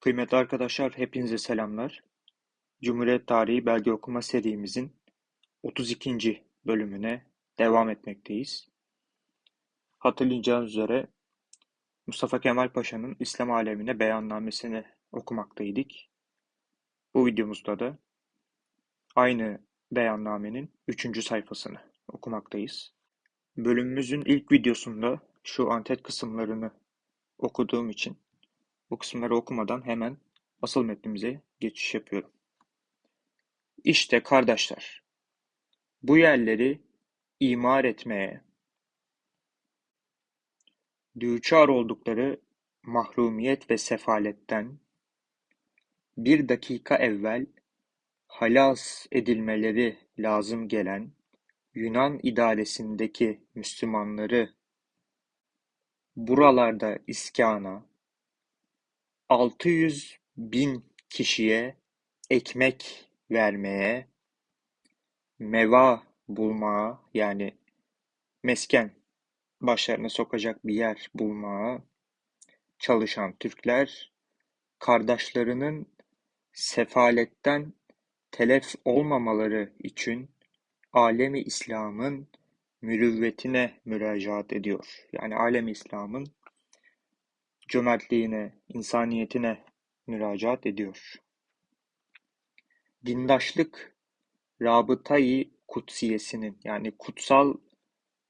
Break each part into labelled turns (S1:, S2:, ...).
S1: Kıymetli arkadaşlar, hepinize selamlar. Cumhuriyet Tarihi Belge Okuma serimizin 32. bölümüne devam etmekteyiz. Hatırlayacağınız üzere Mustafa Kemal Paşa'nın İslam alemine beyannamesini okumaktaydık. Bu videomuzda da aynı beyannamenin 3. sayfasını okumaktayız. Bölümümüzün ilk videosunda şu antet kısımlarını okuduğum için bu kısımları okumadan hemen asıl metnimize geçiş yapıyorum. İşte kardeşler, bu yerleri imar etmeye, düçar oldukları mahrumiyet ve sefaletten bir dakika evvel halas edilmeleri lazım gelen Yunan idaresindeki Müslümanları buralarda iskana, altı yüz bin kişiye ekmek vermeye, meva bulmaya yani mesken başlarına sokacak bir yer bulmaya çalışan Türkler kardeşlerinin sefaletten telef olmamaları için alemi İslam'ın mürüvvetine müracaat ediyor. Yani alemi İslam'ın cömertliğine, insaniyetine müracaat ediyor. Dindaşlık rabıtayı kutsiyesinin yani kutsal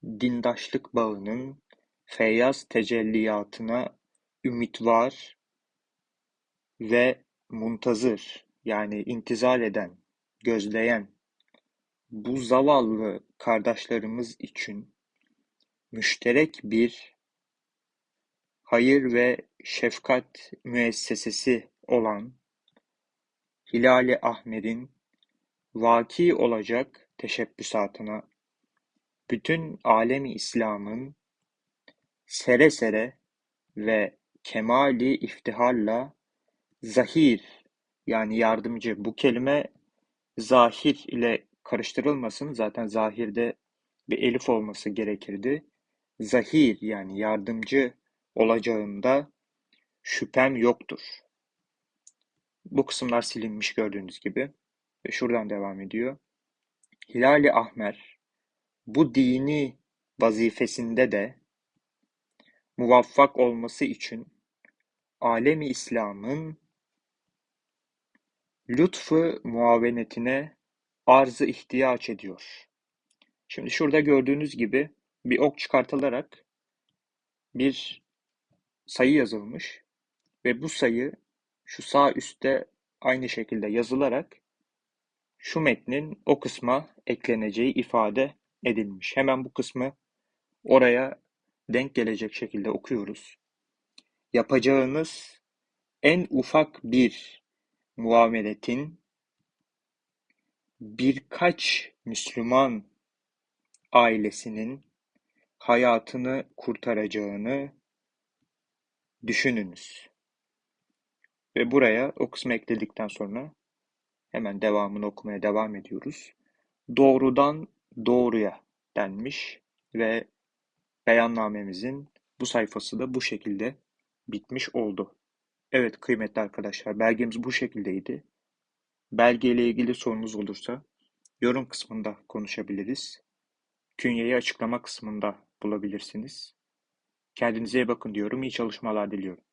S1: dindaşlık bağının feyyaz tecelliyatına ümit var ve muntazır yani intizar eden, gözleyen bu zavallı kardeşlerimiz için müşterek bir hayır ve şefkat müessesesi olan Hilal-i Ahmer'in vaki olacak teşebbüsatına bütün alemi İslam'ın sere sere ve kemali iftiharla zahir yani yardımcı bu kelime zahir ile karıştırılmasın zaten zahirde bir elif olması gerekirdi. Zahir yani yardımcı olacağında şüphem yoktur. Bu kısımlar silinmiş gördüğünüz gibi ve şuradan devam ediyor. Hilali Ahmer bu dini vazifesinde de muvaffak olması için alemi İslam'ın lütfu muavenetine arzı ihtiyaç ediyor. Şimdi şurada gördüğünüz gibi bir ok çıkartılarak bir sayı yazılmış ve bu sayı şu sağ üstte aynı şekilde yazılarak şu metnin o kısma ekleneceği ifade edilmiş. Hemen bu kısmı oraya denk gelecek şekilde okuyoruz. Yapacağınız en ufak bir muameletin birkaç Müslüman ailesinin hayatını kurtaracağını düşününüz. Ve buraya o kısmı ekledikten sonra hemen devamını okumaya devam ediyoruz. Doğrudan doğruya denmiş ve beyannamemizin bu sayfası da bu şekilde bitmiş oldu. Evet kıymetli arkadaşlar belgemiz bu şekildeydi. Belge ile ilgili sorunuz olursa yorum kısmında konuşabiliriz. Künyeyi açıklama kısmında bulabilirsiniz. Kendinize iyi bakın diyorum. İyi çalışmalar diliyorum.